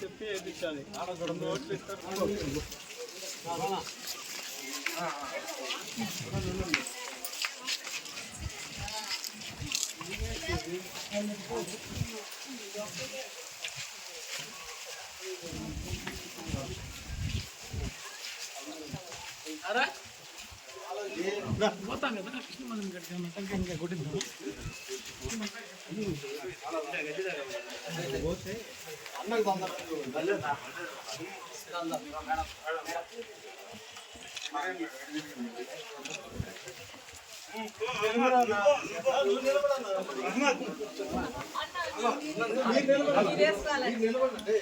చెప్పి వేయించాలి రెండు ఓట్లు ఇస్తారు పోతాం కదా కృష్ణ మనం ఇంకా కొట్టిందాం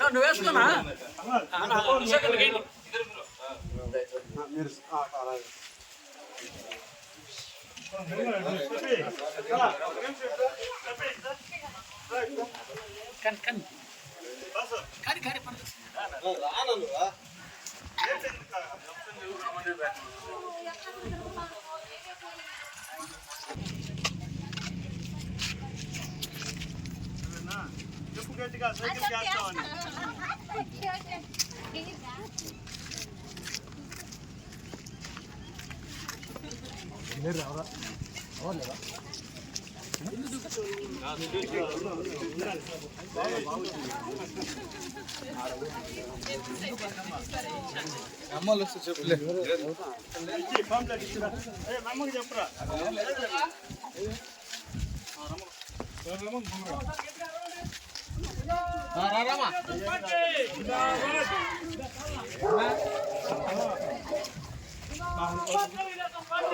నువ్వు వేసుకున్నా గేట్ కానీ కానీ. కానీ కానీ పర్లేదు చెప్పు గట్టిగా సైకిల్ చేస్తామని ఇచ్చి పాంప్లెట్ ఇచ్చిరా ఏ నమ్మకి చెప్పురా